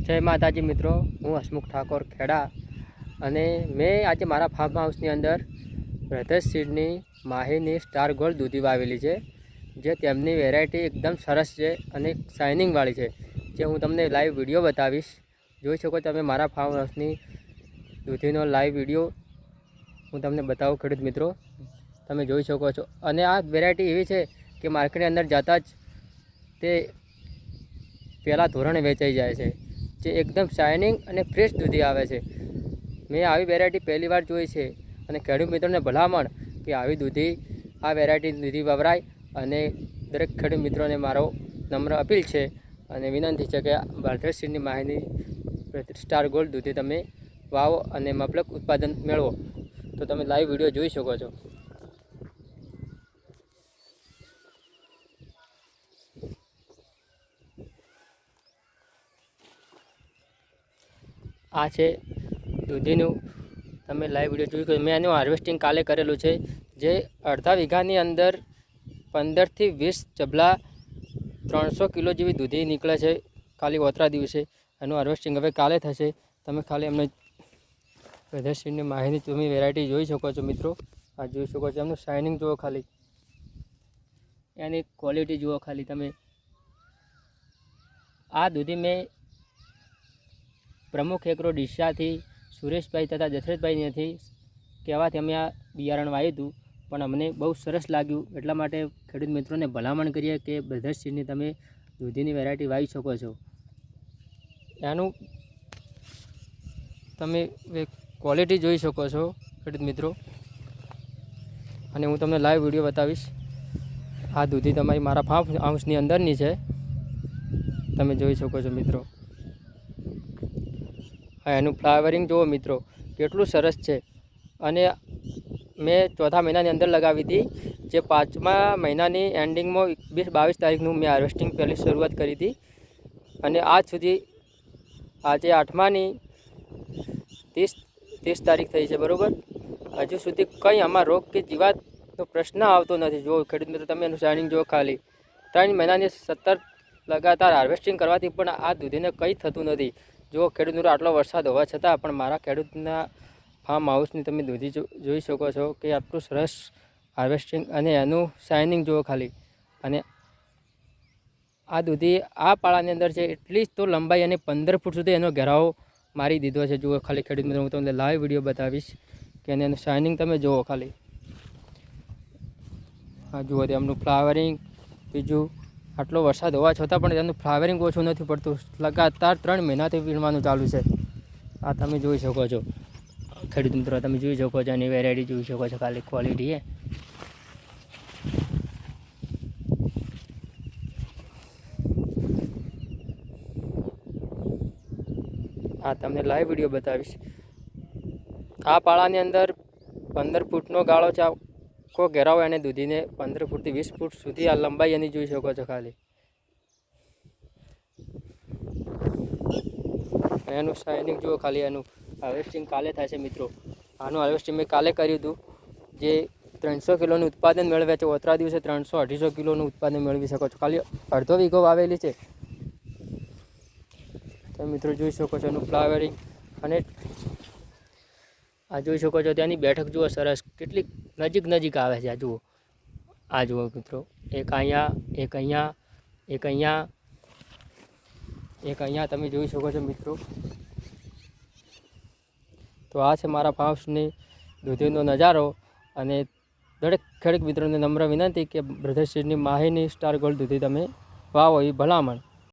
જય માતાજી મિત્રો, હું હસમુખ ઠાકોર ખેડા અને મેં આજે મારા ફાર્મ હાઉસની અંદર બ્રધર્સ સીડની માહીની સ્ટાર ગોલ્ડ દૂધી વાવેલી છે, જે તેમની વેરાયટી એકદમ સરસ છે અને શાઇનિંગવાળી છે, જે હું તમને લાઈવ વીડિયો બતાવીશ. જોઈ શકો તમે મારા ફાર્મ હાઉસની દૂધીનો લાઈવ વીડિયો હું તમને બતાવું ખેડૂત મિત્રો. તમે જોઈ શકો છો. અને આ વેરાયટી એવી છે કે માર્કેટની અંદર જતાં જ તે પહેલાં ધોરણે વેચાઈ જાય છે. જે એકદમ શાઇનિંગ અને ફ્રેશ દૂધી આવે છે. મેં આવી વેરાયટી પહેલી વાર જોઈ છે અને ખેડૂત મિત્રોને ભલામણ કે આવી દૂધી, આ વેરાયટી દૂધી વપરાય અને દરેક ખેડૂત મિત્રોને મારો નમ્ર અપીલ છે અને વિનંતી છે કે ભારતસીની માહિતી સ્ટાર ગોલ્ડ દૂધી તમે વાવો અને મબલક ઉત્પાદન મેળવો. તો તમે લાઈવ વીડિયો જોઈ શકો છો. આ છે દૂધીનું. તમે લાઈવ વીડિયો જોયું કે મેં એનું હાર્વેસ્ટિંગ કાલે કરેલું છે. જે અડધા વીઘાની અંદર પંદરથી વીસ ચબલા ત્રણસો કિલો જેવી દૂધી નીકળે છે. ખાલી ઓતરા દિવસે. એનું હાર્વેસ્ટિંગ હવે કાલે થશે. તમે ખાલી એમને વેધરસીડની માહિતી તમે વેરાયટી જોઈ શકો છો મિત્રો. આ જોઈ શકો છો. એમનું શાઇનિંગ જુઓ ખાલી. એની ક્વોલિટી જુઓ ખાલી તમે. આ દૂધી મેં પ્રમુખ એગ્રો ડીસાથી સુરેશભાઈ તથા દશરથભાઈનેથી કહેવાથી અમે આ બિયારણ વાવ્યું હતું. પણ અમને બહુ સરસ લાગ્યું. એટલા માટે ખેડૂત મિત્રોને ભલામણ કરીએ કે બ્રધર્સ તમે દૂધીની વેરાયટી વાવી શકો છો. એનું તમે ક્વોલિટી જોઈ શકો છો, ખેડૂત મિત્રો. અને હું તમને લાઈવ વીડિયો બતાવીશ. આ દૂધી તમારી મારા ફાર્મ હાઉસની અંદરની છે. તમે જોઈ શકો છો મિત્રો. એનું ફ્લાવરિંગ જુઓ મિત્રો, કેટલું સરસ છે. અને મેં ચોથા મહિનાની અંદર લગાવી હતી, જે પાંચમા મહિનાની એન્ડિંગમાં વીસ બાવીસ તારીખનું મેં હાર્વેસ્ટિંગ પહેલી શરૂઆત કરી હતી. અને આજ સુધી, આજે આઠમાની ત્રીસ ત્રીસ તારીખ થઈ છે, બરાબર? હજુ સુધી કંઈ આમાં રોગ કે જીવાતનો પ્રશ્ન આવતો નથી. જો ખેડૂત મિત્રો, તમે એનું શાઇનિંગ જો ખાલી. ત્રણ મહિનાની સત્તર લગાતાર હાર્વેસ્ટિંગ કરવાથી પણ આ દૂધીને કંઈ થતું નથી. જો ખેડૂતનો આટલો વરસાદ હોવા છતાં પણ મારા ખેડૂતના ફાર્મ હાઉસની તમે દૂધી જોઈ શકો છો કે આટલું સરસ હાર્વેસ્ટિંગ અને એનું શાઇનિંગ જુઓ ખાલી. અને આ દૂધી, આ પાળાની અંદર છે એટલી જ તો લંબાઈ અને પંદર ફૂટ સુધી એનો ઘેરાવો મારી દીધો છે. જુઓ, ખાલી ખેડૂત મિત્રો હું તમને લાઈવ વીડિયો બતાવીશ કે એને શાઇનિંગ તમે જુઓ ખાલી. આ જુઓ તેમનું ફ્લાવરિંગ બીજું આટલો વરસાદ હોવા છતાં પણ તેનું ફ્લાવરિંગ ઓછું નથી પડતું. લગાતાર ત્રણ મહિનાથી વીણવાનું ચાલુ છે. આ તમે જોઈ શકો છો. ખેડૂત મિત્રો, તમે જોઈ શકો છો એની વેરાયટી જોઈ શકો છો ખાલી ક્વોલિટી એ. આ તમને લાઈવ વીડિયો બતાવીશ. આ પાળાની અંદર પંદર ફૂટનો ગાળો છે. આખો ઘેરાવો એને દૂધીને પંદર ફૂટથી વીસ ફૂટ સુધી આ લંબાઈ એની જોઈ શકો છો ખાલી. એનું શાઇનિંગ જુઓ ખાલી એનું. હાર્વેસ્ટિંગ કાલે થાય છે મિત્રો. આનું હાર્વેસ્ટિંગ મેં કાલે કર્યું હતું. જે ત્રણસો કિલોનું ઉત્પાદન મેળવે છે, ઓતરા દિવસે ત્રણસો અઢીસો કિલોનું ઉત્પાદન મેળવી શકો છો. ખાલી અડધો વીઘો વાવેલી છે. તમે મિત્રો જોઈ શકો છો એનું ફ્લાવરિંગ અને આ જોઈ શકો છો ત્યાંની બેઠક જુઓ, સરસ. કેટલી નજીક નજીક આવે છે આ જુઓ. આ જુઓ મિત્રો. એક અહીંયા એક અહીંયા એક અહીંયા એક અહીંયા તમે જોઈ શકો છો મિત્રો. તો આ છે મારા ફાર્મ્સની દૂધીનો નજારો અને દરેક ખેડૂત મિત્રોને નમ્ર વિનંતી કે બ્રધરશ્રીની માહિની સ્ટાર ગોલ્ડ દૂધી તમે વાવો એ ભલામણ.